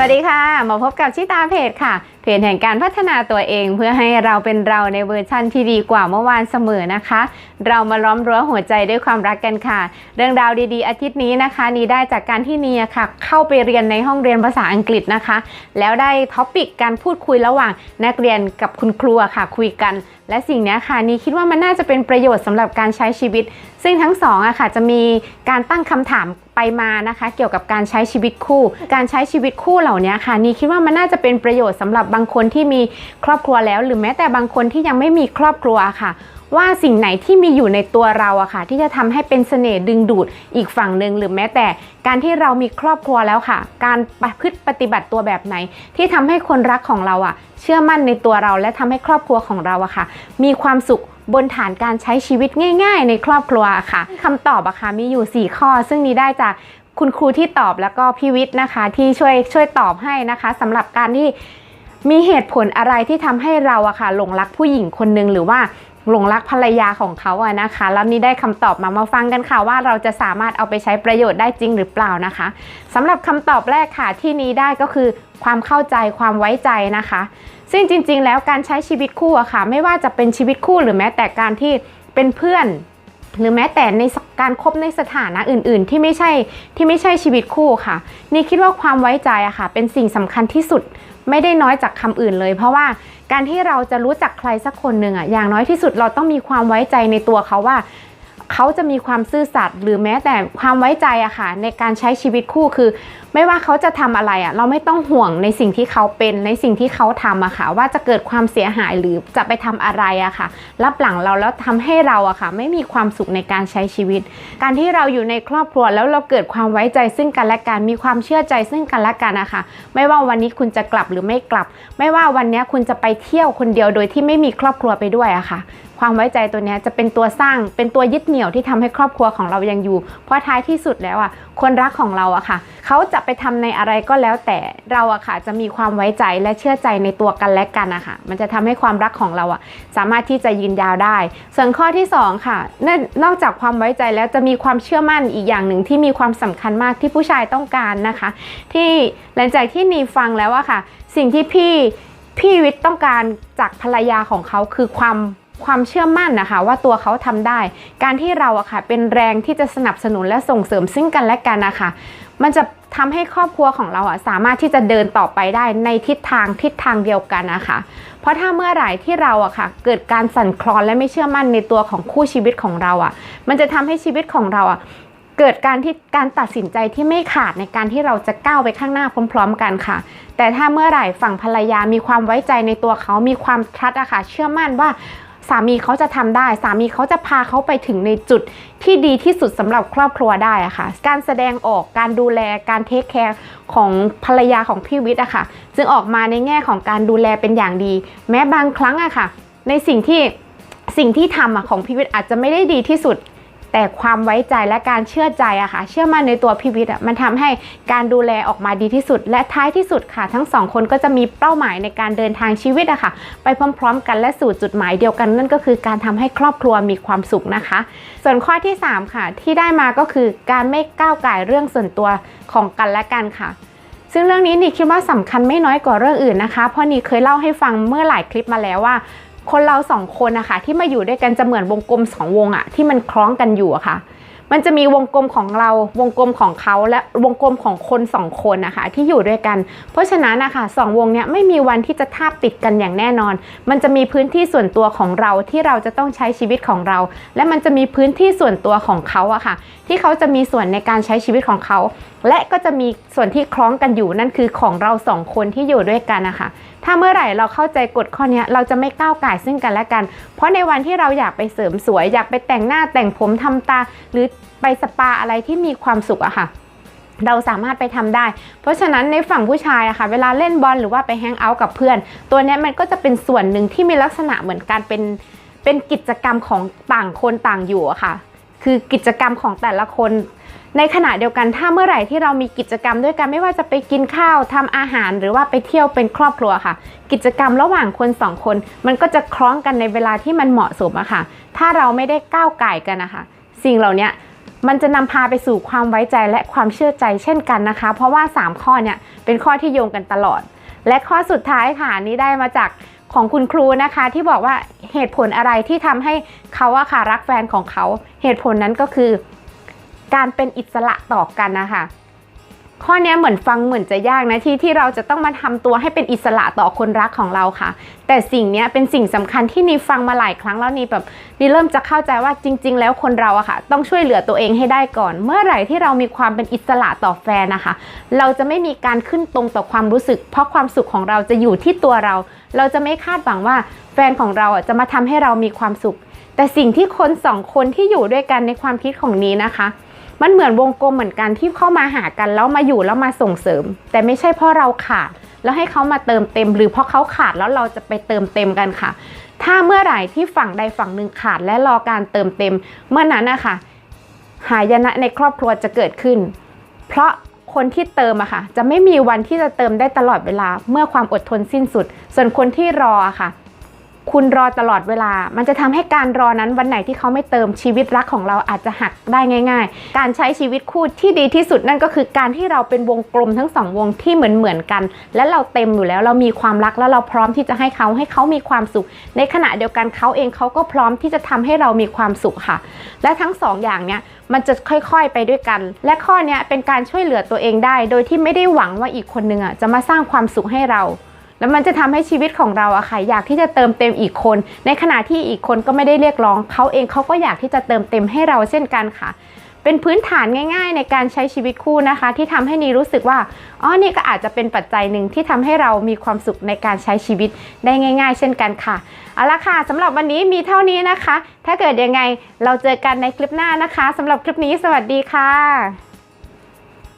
วัสดีค่ะ มาพบกับชิตาเพจค่ะ เพจแห่งการพัฒนาตัวเองเพื่อให้เราเป็นเราในเวอร์ชั่นที่ดีกว่าเมื่อวานเสมอนะคะ เรามาล้อมรั้วหัวใจด้วยความรักกันค่ะ เรื่องราวดีๆ อาทิตย์นี้นะคะ นีได้จากการที่เนียค่ะ เข้าไปเรียนในห้องเรียนภาษาอังกฤษนะคะ แล้วได้ท็อปิกการพูดคุยระหว่างนักเรียนกับคุณครูค่ะคุยกัน และสิ่งนี้ค่ะนีคิดว่ามันน่าจะเป็นประโยชน์สำหรับการใช้ชีวิต ซึ่งทั้งสองอะค่ะจะมีการตั้งคำถามไปมานะคะ เกี่ยวกับการใช้ชีวิตคู่ การใช้ชีวิตคู่เหล่านี้ค่ะนีคิดว่ามันน่าจะเป็นประโยชน์สำหรับบางคนที่มีครอบครัวแล้ว หรือแม้แต่บางคนที่ยังไม่มีครอบครัวค่ะ ว่าสิ่งไหนที่มีอยู่ในตัวเราอะค่ะ ที่จะทำให้เป็นเสน่ห์ดึงดูดอีกฝั่งหนึ่งหรือแม้แต่การที่เรามีครอบครัวแล้วค่ะ การประพฤติปฏิบัติตัวแบบไหน ที่ทำให้คนรักของเราอะเชื่อมั่นในตัวเราและทำให้ครอบครัวของเราอะค่ะ มีความสุขบนฐานการใช้ชีวิตง่าย ๆ ในครอบครัวค่ะคำตอบอะค่ะมีอยู่ 4 ข้อ ซึ่งนี้ได้จากคุณครูที่ตอบแล้วก็พี่วิทย์นะคะ ที่ช่วยช่วยตอบให้นะคะสำหรับการที่ มีเหตุผลอะไรที่ทำให้เราอะค่ะหลงรักผู้หญิงคนหนึ่งหรือว่าหลงรักภรรยาของเขาอะนะคะ แล้วนี่ได้คำตอบมามาฟังกันค่ะ ว่าเราจะสามารถเอาไปใช้ประโยชน์ได้จริงหรือเปล่านะคะสำหรับคำตอบแรกค่ะที่นี้ได้ก็คือความเข้าใจความไว้ใจนะคะ ซึ่งจริง ๆ แล้วการใช้ชีวิตคู่อะค่ะ ไม่ว่าจะเป็นชีวิตคู่หรือแม้แต่การที่เป็นเพื่อน หรือแม้แต่ในการคบในสถานะอื่น ๆ ที่ไม่ใช่ที่ไม่ใช่ชีวิตคู่ค่ะ นี่คิดว่าความไว้ใจอะค่ะ เป็นสิ่งสำคัญที่สุดไม่ได้น้อยจากคำอื่นเลย เพราะว่าการที่เราจะรู้จักใครสักคนหนึ่งอะอย่างน้อยที่สุดเราต้องมีความไว้ใจในตัวเขาว่า เขาจะมีความซื่อสัตย์หรือแม้แต่ความไว้ใจอะค่ะ ในการใช้ชีวิตคู่คือ ไม่ว่าเขาจะทำอะไรอะเราไม่ต้องห่วงในสิ่งที่เขาเป็นในสิ่งที่เขาทำอะค่ะ ว่าจะเกิดความเสียหายหรือจะไปทำอะไรอะค่ะ รับหลังเราแล้วทำให้เราอะค่ะ ไม่มีความสุขในการใช้ชีวิต การที่เราอยู่ในครอบครัวแล้วเราเกิดความไว้ใจซึ่งกันและกันมีความเชื่อใจซึ่งกันและกันอะค่ะไม่ว่าวันนี้คุณจะกลับหรือไม่กลับ ไม่ว่าวันนี้คุณจะไปเที่ยวคนเดียวโดยที่ไม่มีครอบครัวไปด้วยอะค่ะ ความไว้ใจตัวนี้จะเป็นตัวสร้างเป็นตัวยึดเหนี่ยวที่ทำให้ครอบครัวของเรายังอยู่ เพราะท้ายที่สุดแล้วอะคนรักของเราอะค่ะ เขาจะไปทำในอะไรก็แล้วแต่เราอะค่ะ จะมีความไว้ใจและเชื่อใจในตัวกันและกันอะค่ะมันจะทำให้ความรักของเราอะสามารถที่จะยืนยาวได้ ส่วนข้อที่สองค่ะนนอกจากความไว้ใจแล้วจะมีความเชื่อมั่นอีกอย่างหนึ่งที่มีความสำคัญมากที่ผู้ชายต้องการนะคะ ที่หลังจากที่นีฟังแล้วอะค่ะ สิ่งที่พี่พี่วิทย์ต้องการจากภรรยาของเขาคือความ ความเชื่อมั่นนะคะว่าตัวเขาทำได้ การที่เราอะค่ะเป็นแรงที่จะสนับสนุนและส่งเสริมซึ่งกันและกันนะคะ มันจะทำให้ครอบครัวของเราอะสามารถที่จะเดินต่อไปได้ในทิศทางทิศทางเดียวกันนะคะ เพราะถ้าเมื่อไหร่ที่เราอะค่ะ เกิดการสั่นคลอนและไม่เชื่อมั่นในตัวของคู่ชีวิตของเราอะมันจะทำให้ชีวิตของเราอะเกิดการที่การตัดสินใจที่ไม่ขาดในการที่เราจะก้าวไปข้างหน้าพร้อม ๆ กันค่ะ แต่ถ้าเมื่อไหร่ฝั่งภรรยามีความไว้ใจในตัวเขามีความทัดอะค่ะเชื่อมั่นว่า สามีเขาจะทำได้ สามีเขาจะพาเขาไปถึงในจุดที่ดีที่สุดสำหรับครอบครัวได้อะค่ะ การแสดงออกการดูแลการเทคแคร์ของภรรยาของพี่วิทย์อะค่ะ จึงออกมาในแง่ของการดูแลเป็นอย่างดี แม้บางครั้งอะค่ะ ในสิ่งที่สิ่งที่ทำอะของพี่วิทย์อาจจะไม่ได้ดีที่สุด แต่ความไว้ใจและการเชื่อใจอะค่ะ เชื่อมั่นในตัวพี่วิทย์อะมันทำให้การดูแลออกมาดีที่สุด และท้ายที่สุดค่ะ ทั้งสองคนก็จะมีเป้าหมายในการเดินทางชีวิตอะค่ะ ไปพร้อม ๆ กันและสู่จุดหมายเดียวกันนั่นก็คือการทำให้ครอบครัวมีความสุขนะคะ ส่วนข้อที่ 3 ค่ะ ที่ได้มาก็คือการไม่ก้าวไก่เรื่องส่วนตัวของกันและกันค่ะซึ่งเรื่องนี้นี่คิดว่าสำคัญไม่น้อยกว่าเรื่องอื่นนะคะ เพราะนี่เคยเล่าให้ฟังเมื่อหลายคลิปมาแล้วว่า คนเราสองคนนะคะที่มาอยู่ด้วยกันจะเหมือนวงกลมสองวงอะที่มันคล้องกันอยู่อะค่ะ มันจะมีวงกลมของเราวงกลมของเขาและวงกลมของคนสองคนนะคะที่อยู่ด้วยกัน เพราะฉะนั้นนะคะสองวงเนี้ยไม่มีวันที่จะทาบติดกันอย่างแน่นอน มันจะมีพื้นที่ส่วนตัวของเราที่เราจะต้องใช้ชีวิตของเรา และมันจะมีพื้นที่ส่วนตัวของเขาอะค่ะ ที่เขาจะมีส่วนในการใช้ชีวิตของเขา และก็จะมีส่วนที่คล้องกันอยู่นั่นคือของเราสองคนที่อยู่ด้วยกันนะคะถ้าเมื่อไหร่เราเข้าใจกฎข้อนี้เราจะไม่ก้าวไก่ซึ่งกันและกัน เพราะในวันที่เราอยากไปเสริมสวย อยากไปแต่งหน้าแต่งผมทำตา หรือไปสปาอะไรที่มีความสุขอะค่ะเราสามารถไปทำได้ เพราะฉะนั้นในฝั่งผู้ชายอะค่ะ เวลาเล่นบอลหรือว่าไปแฮงเอาท์กับเพื่อน ตัวนี้มันก็จะเป็นส่วนหนึ่งที่มีลักษณะเหมือนการเป็นเป็นกิจกรรมของต่างคนต่างอยู่อะค่ะ คือกิจกรรมของแต่ละคน ในขณะเดียวกันถ้าเมื่อไหร่ที่เรามีกิจกรรมด้วยกันไม่ว่าจะไปกินข้าวทำอาหาร หรือว่าไปเที่ยวเป็นครอบครัวค่ะ กิจกรรมระหว่างคนสองคน มันก็จะคล้องกันในเวลาที่มันเหมาะสมอะค่ะ ถ้าเราไม่ได้ก้าวไก่กันนะคะ สิ่งเหล่านี้มันจะนำพาไปสู่ความไว้ใจและความเชื่อใจเช่นกันนะคะ เพราะว่า 3 ข้อเนี่ยเป็นข้อที่โยงกันตลอด และข้อสุดท้ายค่ะนี้ได้มาจากของคุณครูนะคะที่บอกว่าเหตุผลอะไรที่ทำให้เขาอะค่ะรักแฟนของเขา เหตุผลนั้นก็คือ การเป็นอิสระต่อกันนะคะข้อนี้เหมือนฟังเหมือนจะยากนะที่ที่เราจะต้องมาทำตัวให้เป็นอิสระต่อคนรักของเราค่ะ แต่สิ่งนี้เป็นสิ่งสำคัญที่นีฟังมาหลายครั้งแล้วนีแบบนีเริ่มจะเข้าใจว่าจริง ๆ แล้วคนเราอะค่ะ ต้องช่วยเหลือตัวเองให้ได้ก่อน เมื่อไหร่ที่เรามีความเป็นอิสระต่อแฟนนะคะ เราจะไม่มีการขึ้นตรงต่อความรู้สึก เพราะความสุขของเราจะอยู่ที่ตัวเรา เราจะไม่คาดหวังว่าแฟนของเราอะจะมาทำให้เรามีความสุข แต่สิ่งที่คนสองคนที่อยู่ด้วยกันในความคิดของนี้นะคะ มันเหมือนวงกลมเหมือนกันที่เข้ามาหากันแล้วมาอยู่แล้วมาส่งเสริม แต่ไม่ใช่เพราะเราขาด แล้วให้เขามาเติมเต็ม หรือเพราะเขาขาดแล้วเราจะไปเติมเต็มกันค่ะ ถ้าเมื่อไหร่ที่ฝั่งใดฝั่งหนึ่งขาดและรอการเติมเต็ม เมื่อนั้นนะคะหายนะในครอบครัวจะเกิดขึ้น เพราะคนที่เติมอะค่ะ จะไม่มีวันที่จะเติมได้ตลอดเวลา เมื่อความอดทนสิ้นสุด ส่วนคนที่รออะค่ะ คุณรอตลอดเวลา มันจะทำให้การรอนั้นวันไหนที่เขาไม่เติมชีวิตรักของเราอาจจะหักได้ง่าย ๆ การใช้ชีวิตคู่ที่ดีที่สุดนั่นก็คือการที่เราเป็นวงกลมทั้งสองวงที่เหมือนเหมือนๆกัน และเราเต็มอยู่แล้วเรามีความรักแล้วเราพร้อมที่จะให้เขาให้เขามีความสุข ในขณะเดียวกันเขาเองเขาก็พร้อมที่จะทำให้เรามีความสุขค่ะ และทั้งสองอย่างเนี้ยมันจะค่อยๆไปด้วยกัน และข้อนี้เป็นการช่วยเหลือตัวเองได้ โดยที่ไม่ได้หวังว่าอีกคนนึงอะจะมาสร้างความสุขให้เรา แล้วมันจะทำให้ชีวิตของเราอะค่ะอยากที่จะเติมเต็มอีกคน ในขณะที่อีกคนก็ไม่ได้เรียกร้องเขาเองเขาก็อยากที่จะเติมเต็มให้เราเช่นกันค่ะ เป็นพื้นฐานง่าย ๆ ในการใช้ชีวิตคู่นะคะ ที่ทำให้นีรู้สึกว่าอ๋อนี่ก็อาจจะเป็นปัจจัยหนึ่งที่ทำให้เรามีความสุขในการใช้ชีวิตได้ง่าย ๆ เช่นกันค่ะเอาละค่ะสำหรับวันนี้มีเท่านี้นะคะ ถ้าเกิดยังไงเราเจอกันในคลิปหน้านะคะสำหรับคลิปนี้สวัสดีค่ะ